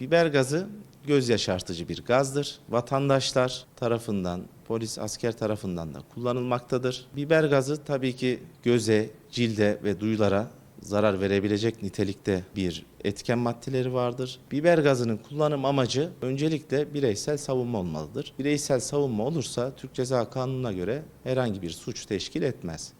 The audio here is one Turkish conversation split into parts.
Biber gazı göz yaşartıcı bir gazdır. Vatandaşlar tarafından, polis, asker tarafından da kullanılmaktadır. Biber gazı tabii ki göze, cilde ve duyulara zarar verebilecek nitelikte bir etken maddeleri vardır. Biber gazının kullanım amacı öncelikle bireysel savunma olmalıdır. Bireysel savunma olursa Türk Ceza Kanunu'na göre herhangi bir suç teşkil etmez.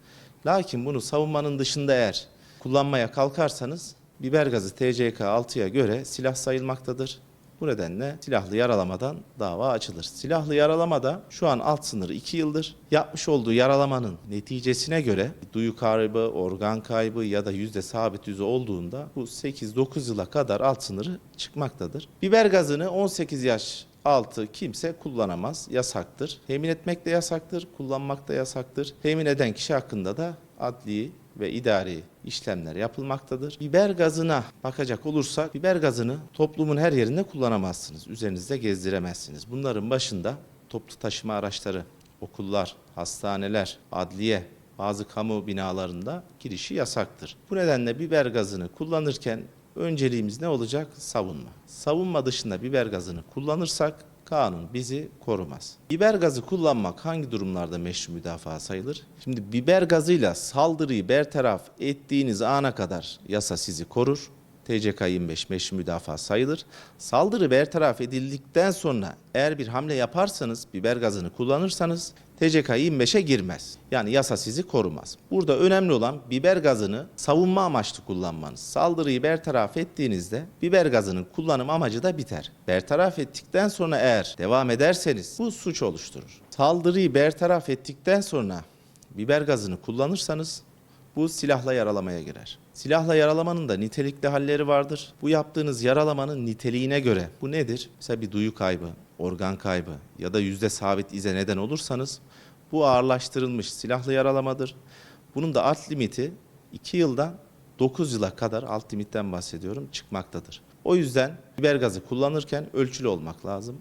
Lakin bunu savunmanın dışında eğer kullanmaya kalkarsanız biber gazı TCK 6'ya göre silah sayılmaktadır. Bu nedenle silahlı yaralamadan dava açılır. Silahlı yaralamada şu an alt sınırı 2 yıldır. Yapmış olduğu yaralamanın neticesine göre duyu kaybı, organ kaybı ya da yüzde sabit yüzü olduğunda bu 8-9 yıla kadar alt sınırı çıkmaktadır. Biber gazını 18 yaş altı kimse kullanamaz. Yasaktır. Temin etmek de yasaktır, kullanmak da yasaktır. Temin eden kişi hakkında da adli ve idari işlemler yapılmaktadır. Biber gazına bakacak olursak biber gazını toplumun her yerinde kullanamazsınız. Üzerinizde gezdiremezsiniz. Bunların başında toplu taşıma araçları, okullar, hastaneler, adliye, bazı kamu binalarında girişi yasaktır. Bu nedenle biber gazını kullanırken önceliğimiz ne olacak? Savunma. Savunma dışında biber gazını kullanırsak kanun bizi korumaz. Biber gazı kullanmak hangi durumlarda meşru müdafaa sayılır? Şimdi biber gazıyla saldırıyı bertaraf ettiğiniz ana kadar yasa sizi korur. TCK 25 meşru müdafaa sayılır. Saldırı bertaraf edildikten sonra eğer bir hamle yaparsanız, biber gazını kullanırsanız TCK 25'e girmez. Yani yasa sizi korumaz. Burada önemli olan biber gazını savunma amaçlı kullanmanız. Saldırıyı bertaraf ettiğinizde biber gazının kullanım amacı da biter. Bertaraf ettikten sonra eğer devam ederseniz bu suç oluşturur. Saldırıyı bertaraf ettikten sonra biber gazını kullanırsanız bu silahla yaralamaya girer. Silahla yaralamanın da nitelikli halleri vardır. Bu yaptığınız yaralamanın niteliğine göre bu nedir? Mesela bir duyu kaybı, organ kaybı ya da yüzde sabit ize neden olursanız bu ağırlaştırılmış silahlı yaralamadır. Bunun da alt limiti 2 yıldan 9 yıla kadar alt limitten bahsediyorum çıkmaktadır. O yüzden biber gazı kullanırken ölçülü olmak lazım.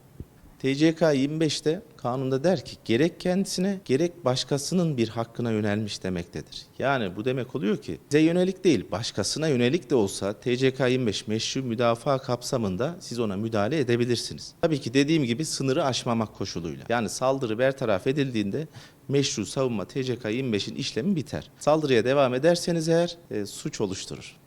TCK 25'te kanunda der ki gerek kendisine gerek başkasının bir hakkına yönelmiş demektedir. Yani bu demek oluyor ki size yönelik değil başkasına yönelik de olsa TCK 25 meşru müdafaa kapsamında siz ona müdahale edebilirsiniz. Tabii ki dediğim gibi sınırı aşmamak koşuluyla. Yani saldırı bertaraf edildiğinde meşru savunma TCK 25'in işlemi biter. Saldırıya devam ederseniz eğer e, suç oluşturur.